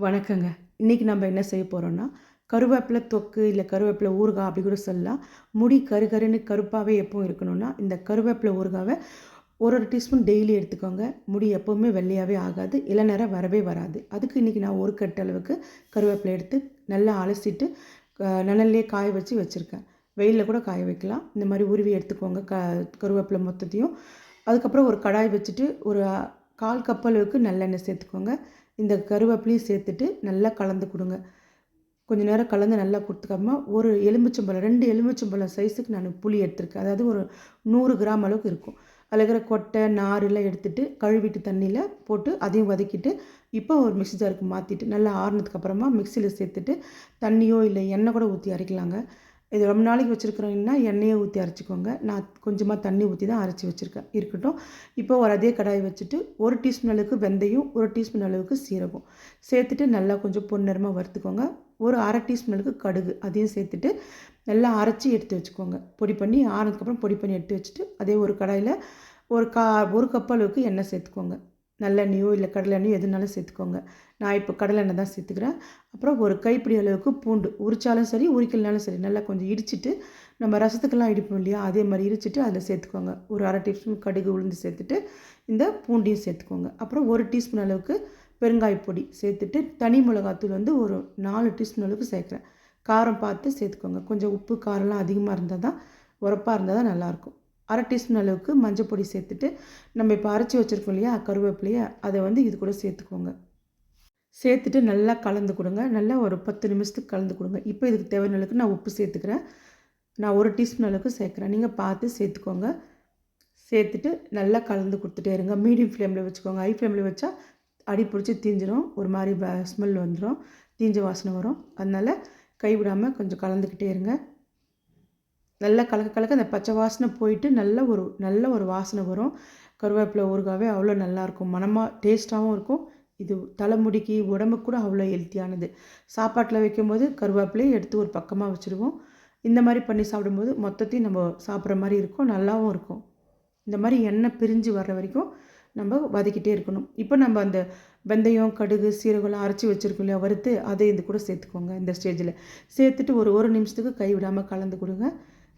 வணக்கங்க. இன்றைக்கி நம்ம என்ன செய்ய போகிறோன்னா கருவேப்பிலை தொக்கு இல்லை கருவேப்பிலை ஊறுகாய் அப்படி கூட சொல்லலாம். முடி கரு கருன்னு கருப்பாகவே எப்பவும் இருக்கணும்னா இந்த கருவேப்பிலை ஊறுகாவை ஒரு ஒரு டீஸ்பூன் டெய்லி எடுத்துக்கோங்க. முடி எப்போவுமே வெள்ளையாகவே ஆகாது இளநேரம் வரவே வராது. அதுக்கு இன்றைக்கி நான் ஒரு கட்டு அளவுக்கு கருவேப்பிலை எடுத்து நல்லா அலசிட்டு க- காய வச்சு வச்சுருக்கேன். வெயிலில் கூட காய வைக்கலாம். இந்த மாதிரி உருவி எடுத்துக்கோங்க க கருவேப்பிலை மொத்தத்தையும். அதுக்கப்புறம் ஒரு கடாய் வச்சுட்டு ஒரு கால் கப் அளவுக்கு நல்லெண்ணெய் சேர்த்துக்கோங்க. இந்த கருவேப்பிலையும் சேர்த்துட்டு நல்லா கலந்து கொடுங்க. கொஞ்ச நேரம் கலந்து நல்லா கொடுத்துக்காம ஒரு எலுமிச்சம்பழம் ரெண்டு எலுமிச்சம்பழம் சைஸுக்கு நான் புளி எடுத்திருக்கேன். அதாவது ஒரு நூறு கிராம் அளவுக்கு இருக்கும். அதில் இருக்கிற கொட்டை நாரெல்லாம் எடுத்துட்டு கழுவிட்டு தண்ணியில் போட்டு அதையும் வதக்கிட்டு இப்போ ஒரு மிக்சி ஜாருக்கு மாற்றிட்டு நல்லா ஆறுனதுக்கப்புறமா மிக்சியில் சேர்த்துட்டு தண்ணியோ இல்லை எண்ணெய் கூட ஊற்றி அரைக்கலாங்க. இது ரொம்ப நாளைக்கு வச்சுருக்குறீங்கன்னா எண்ணெயை ஊற்றி அரைச்சிக்கோங்க. நான் கொஞ்சமாக தண்ணி ஊற்றி தான் அரைச்சி வச்சுருக்கேன். இருக்கட்டும். இப்போ ஒரு அதே கடாய் வச்சுட்டு ஒரு டீஸ்பூன் அளவுக்கு வெந்தயம் ஒரு டீஸ்பூன் அளவுக்கு சீரகம். சேர்த்துட்டு நல்லா கொஞ்சம் பொன்னிறமாக வறுத்துக்கோங்க. ஒரு அரை டீஸ்பூன் அளவுக்கு கடுகு அதையும் சேர்த்துட்டு நல்லா அரைச்சி எடுத்து வச்சுக்கோங்க. பொடி பண்ணி ஆறுனதுக்கப்புறம் பொடி பண்ணி எடுத்து வச்சுட்டு அதே ஒரு கடாயில் ஒரு கா ஒரு கப் அளவுக்கு எண்ணெய் சேர்த்துக்கோங்க. நல்லெண்ணெயோ இல்லை கடலெண்ணெயோ எதுனாலும் சேர்த்துக்கோங்க. நான் இப்போ கடலெண்ணெய் தான் சேர்த்துக்கிறேன். அப்புறம் ஒரு கைப்பிடி அளவுக்கு பூண்டு. உரிச்சாலும் சரி உரிக்கலனாலும் சரி நல்லா கொஞ்சம் இடிச்சிட்டு நம்ம ரசத்துக்கெல்லாம் இடிப்போம் இல்லையா? அதே மாதிரி இடிச்சிட்டு அதில் சேர்த்துக்கோங்க. ஒரு அரை டீஸ்பூன் கடுகு உளுந்து சேர்த்துட்டு இந்த பூண்டையும் சேர்த்துக்கோங்க. அப்புறம் ஒரு டீஸ்பூன் அளவுக்கு பெருங்காய பொடி சேர்த்துட்டு தனி மிளகாத்தூள் வந்து ஒரு நாலு டீஸ்பூன் அளவுக்கு சேர்க்குறேன். காரம் பார்த்து சேர்த்துக்கோங்க. கொஞ்சம் உப்பு காரம்லாம் அதிகமாக இருந்தால் தான் உரப்பாக இருந்தால் தான் நல்லாயிருக்கும். அரை டீஸ்பூன் அளவுக்கு மஞ்சள் பொடி சேர்த்துட்டு நம்ம இப்போ அரைச்சி வச்சுருக்கோம் இல்லையா? கருவேப்பிலையை. அதை வந்து இது கூட சேர்த்துக்கோங்க. சேர்த்துட்டு நல்லா கலந்து கொடுங்க. நல்லா ஒரு பத்து நிமிஷத்துக்கு கலந்து கொடுங்க. இப்போ இதுக்கு தேவையான அளவுக்கு நான் உப்பு சேர்த்துக்கிறேன். நான் ஒரு டீஸ்பூன் அளவுக்கு சேர்க்குறேன். நீங்கள் பார்த்து சேர்த்துக்கோங்க. சேர்த்துட்டு நல்லா கலந்து கொடுத்துட்டே இருங்க. மீடியம் ஃப்ளேமில் வச்சுக்கோங்க. ஹை ஃப்ளேமில் வச்சா அடி பிடிச்சி தீஞ்சிரும். ஒரு மாதிரி ஸ்மெல் வந்துடும் தீஞ்ச வாசனை வரும். அதனால் கைவிடாமல் கொஞ்சம் கலந்துக்கிட்டே இருங்க. நல்லா கலக்க கலக்க அந்த பச்சை வாசனை போயிட்டு நல்ல ஒரு நல்ல ஒரு வாசனை வரும். கருவேப்பிலை ஊறுகாவே அவ்வளோ நல்லாயிருக்கும். மனமாக டேஸ்ட்டாகவும் இருக்கும். இது தலைமுடிக்கு உடம்புக்கு கூட அவ்வளோ ஹெல்த்தியானது. சாப்பாட்டில் வைக்கும்போது கருவேப்பிலையை எடுத்து ஒரு பக்கமாக வச்சுருவோம். இந்த மாதிரி பண்ணி சாப்பிடும்போது மொத்தத்தையும் நம்ம சாப்பிட்ற மாதிரி இருக்கும். நல்லாவும் இருக்கும். இந்த மாதிரி எண்ணெய் பிரிஞ்சு வர்ற வரைக்கும் நம்ம வதக்கிட்டே இருக்கணும். இப்போ நம்ம அந்த வெந்தயம் கடுகு சீரகம்லாம் அரைச்சி வச்சுருக்கோம் இல்லையா வறுத்து அதை இது கூட சேர்த்துக்கோங்க இந்த ஸ்டேஜில். சேர்த்துட்டு ஒரு ஒரு நிமிஷத்துக்கு கை விடாமல் கலந்து கொடுங்க.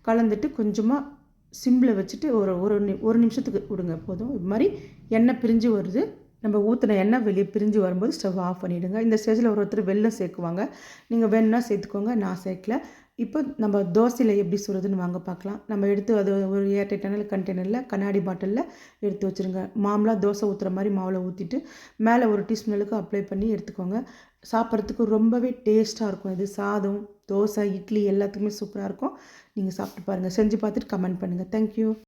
கலந்துட்டு கொஞ்சமாக சிம்மில் வச்சுட்டு ஒரு ஒரு நி ஒரு நிமிஷத்துக்கு விடுங்க போதும். இது மாதிரி எண்ணெய் பிரிஞ்சு வருது. நம்ம ஊற்றின எண்ணெய் வெளியே பிரிஞ்சு வரும்போது ஸ்டவ் ஆஃப் பண்ணிவிடுங்க இந்த ஸ்டேஜில் ஒரு ஒருத்தர் வெள்ளம் சேர்க்குவாங்க. நீங்கள் வேணும்னா சேர்த்துக்கோங்க நான் சேர்க்கல. இப்போ நம்ம தோசையில் எப்படி சுடுறதுன்னு வாங்க பார்க்கலாம். நம்ம எடுத்து அது ஒரு ஏர்டைட்டான கண்டெய்னரில் கண்ணாடி பாட்டிலில் எடுத்து வச்சுருங்க. மாமலாக தோசை ஊற்றுற மாதிரி மாவில் ஊற்றிட்டு மேலே ஒரு டீஸ்பூன் அளவுக்கு அப்ளை பண்ணி எடுத்துக்கோங்க. சாப்பிட்றதுக்கு ரொம்பவே டேஸ்ட்டாக இருக்கும். இது சாதம் தோசை இட்லி எல்லாத்துக்குமே சூப்பராக இருக்கும். நீங்கள் சாப்பிட்டு பாருங்கள் செஞ்சு பார்த்துட்டு கமெண்ட் பண்ணுங்கள் தேங்க்யூ